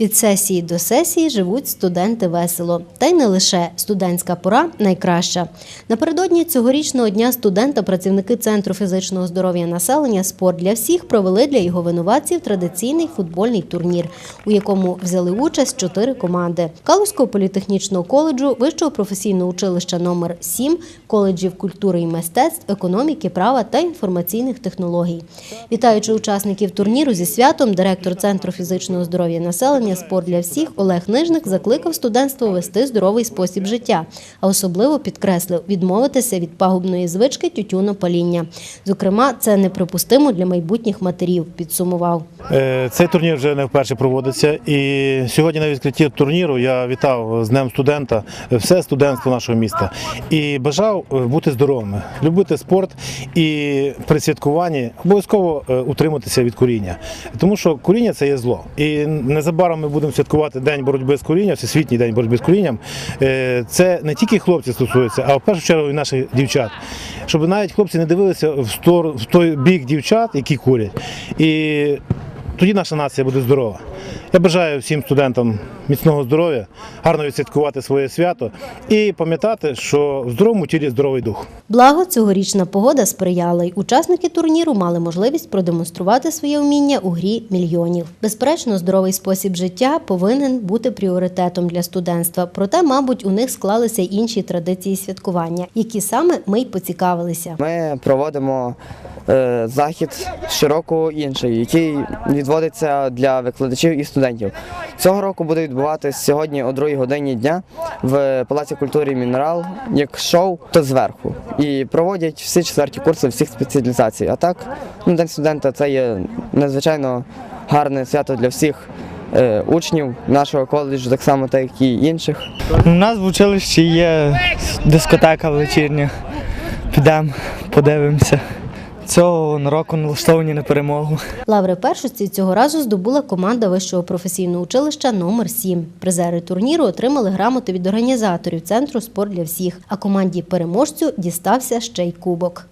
Від сесії до сесії живуть студенти весело. Та й не лише студентська пора найкраща. Напередодні цьогорічного дня студента працівники Центру фізичного здоров'я населення Спорт для всіх провели для його винуватців традиційний футбольний турнір, у якому взяли участь чотири команди: Калузького політехнічного коледжу, Вищого професійного училища номер 7 коледжів культури і мистецтв, економіки, права та інформаційних технологій. Вітаючи учасників турніру зі святом, директор Центру фізичного здоров'я населення Спорт для всіх Олег Нижник закликав студентство вести здоровий спосіб життя, а особливо підкреслив відмовитися від пагубної звички тютюнопаління. Зокрема, це неприпустимо для майбутніх матерів. Підсумував. Е, Цей турнір вже не вперше проводиться. І сьогодні на відкритті турніру я вітав з Днем студента все студентство нашого міста і бажав е, бути здоровими, любити спорт і при святкуванні обов'язково е, утриматися від куріння. Тому що куріння це є зло. І незабаром ми будемо святкувати День боротьби з курінням, Всесвітній день боротьби з курінням. Е, Це не тільки хлопці стосується, а в першу чергу і наших дівчат. Щоб навіть хлопці не дивилися в той бік дівчат, які курять. І тоді наша нація буде здорова. Я бажаю всім студентам міцного здоров'я, гарно відсвяткувати своє свято і пам'ятати, що в здоровому тілі здоровий дух. Благо, цьогорічна погода сприяла, й учасники турніру мали можливість продемонструвати своє вміння у грі мільйонів. Безперечно, здоровий спосіб життя повинен бути пріоритетом для студентства. Проте, мабуть, у них склалися інші традиції святкування, які саме ми й поцікавилися. Ми проводимо е, захід щороку інший, який відводиться для викладачів і студентів. Цього року буде відбуватися сьогодні о 2 годині дня в Палаці культури мінерал як шоу то зверху. І проводять всі четверті курси всіх спеціалізацій. А так, ну, День студента це є надзвичайно гарне свято для всіх. е, Учнів нашого коледжу, так само, як і інших. У нас в училищі є дискотека вечірня. Підемо, подивимося. Цього року налаштовані на перемогу. Лаври першості цього разу здобула команда вищого професійного училища номер 7 Призери турніру отримали грамоти від організаторів центру спорт для всіх. А команді переможцю дістався ще й кубок.